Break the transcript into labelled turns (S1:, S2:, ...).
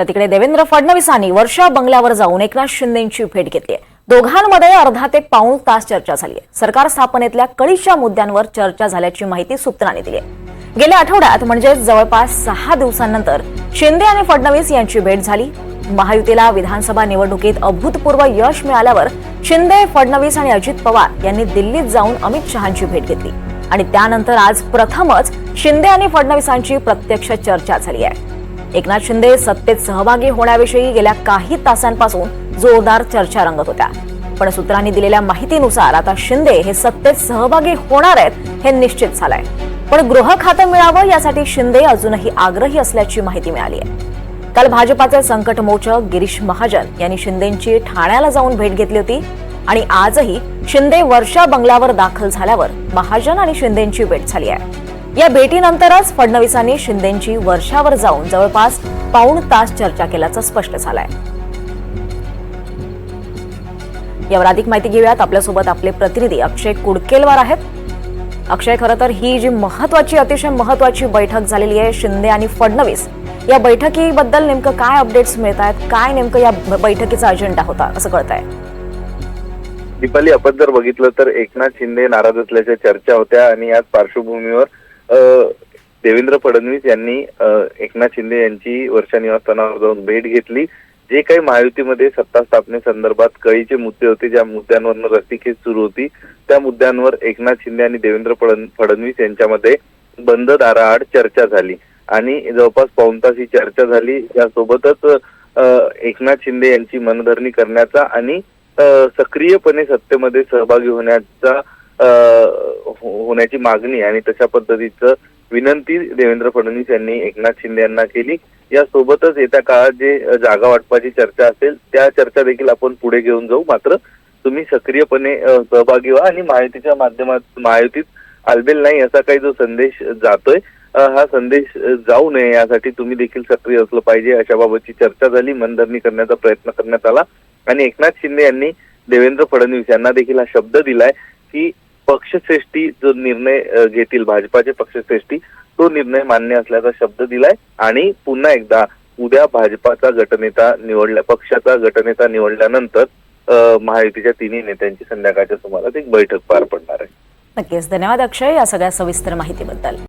S1: तर तिकडे देवेंद्र फडणवीसांनी वर्षा बंगल्यावर जाऊन एकनाथ शिंदेची भेट घेतली आहे. दोघांमध्ये अर्धा ते पाऊण तास चर्चा झाली आहे. सरकार स्थापनेतल्या कळीच्या मुद्द्यांवर चर्चा झाल्याची माहिती सूत्रांनी दिली आहे. गेल्या आठवड्यात म्हणजेच जवळपास सहा दिवसांनंतर शिंदे आणि फडणवीस यांची भेट झाली. महायुतीला विधानसभा निवडणुकीत अभूतपूर्व यश मिळाल्यावर शिंदे फडणवीस आणि अजित पवार यांनी दिल्लीत जाऊन अमित शहांची भेट घेतली. आणि त्यानंतर आज प्रथमच शिंदे आणि फडणवीसांची प्रत्यक्ष चर्चा झाली आहे. एकनाथ शिंदे सत्तेत सहभागी होण्याविषयी गेल्या काही तासांपासून जोरदार चर्चा रंगत होत्या. पण सूत्रांनी दिलेल्या माहितीनुसार आता शिंदे हे सत्तेत सहभागी होणार आहेत हे निश्चित झालंय. पण गृह खातं मिळावं यासाठी शिंदे अजूनही आग्रही असल्याची माहिती मिळाली आहे. काल भाजपाचे संकट मोचक गिरीश महाजन यांनी शिंदेची ठाण्याला जाऊन भेट घेतली होती आणि आजही शिंदे वर्षा बंगल्यावर दाखल झाल्यावर महाजन आणि शिंदेची भेट झाली आहे. या भेटीनंतरच फडणवीसांनी शिंदेची वर्षावर जाऊन जवळपास पाऊण तास चर्चा केल्याचं स्पष्ट झालंय. यावर अधिक माहिती घेऊयात. आपल्यासोबत आपले प्रतिनिधी अक्षय कुडकेलवार आहेत. अक्षय खरं तर ही जी महत्वाची अतिशय महत्वाची बैठक झालेली आहे शिंदे आणि फडणवीस या बैठकीबद्दल नेमकं काय अपडेट्स मिळत आहेत काय नेमकं या बैठकीचा अजेंडा होता? असं कळत आहे
S2: दीपाली आपण जर बघितलं तर एकनाथ शिंदे नाराज असल्याच्या चर्चा होत्या आणि याच पार्श्वभूमीवर देवेंद्र फडणवीस यांनी एकनाथ शिंदे यांची वर्षा निवासस्थानावर जाऊन भेट घेतली. जे काही महायुतीमध्ये सत्ता स्थापनेसंदर्भात कळीचे मुद्दे होते ज्या मुद्द्यांवर रस्सीखेच सुरू होती त्या मुद्द्यांवर एकनाथ शिंदे आणि देवेंद्र फडणवीस यांच्यामध्ये बंद दाराआड चर्चा झाली. आणि जवळपास पाऊण तास ही चर्चा झाली. यासोबतच एकनाथ शिंदे यांची मनधरणी करण्याचा आणि सक्रियपणे सत्तेमध्ये सहभागी होण्याचा हो-, होण्याची मागणी आणि तशा पद्धतीचं विनंती देवेंद्र फडणवीस यांनी एकनाथ शिंदे यांना केली. यासोबतच येत्या काळात जे जागा वाटपाची चर्चा असेल त्या चर्चा देखील आपण पुढे घेऊन जाऊ. मात्र तुम्ही सक्रियपणे सहभागी व्हा आणि महायुतीच्या माध्यमात महायुतीत आलबेल नाही असा काही जो संदेश जातोय हा संदेश जाऊ नये. यासाठी तुम्ही देखील सक्रिय असलं पाहिजे. अशा बाबतची चर्चा झाली. मनधरणी करण्याचा प्रयत्न करण्यात आला. आणि एकनाथ शिंदे यांनी देवेंद्र फडणवीस यांना देखील हा शब्द दिलाय की पक्षश्रेष्ठी जो निर्णय घेतील भाजपाचे पक्षश्रेष्ठी तो निर्णय मान्य असल्याचा शब्द दिलाय आणि पुन्हा एकदा उद्या भाजपाचा गटनेता निवडल्या पक्षाचा गटनेता निवडल्यानंतर महायुतीच्या तिन्ही नेत्यांची संध्याकाळच्या सुमारास एक बैठक पार पडणार आहे.
S1: नक्कीच. धन्यवाद अक्षय या सगळ्या सविस्तर माहितीबद्दल.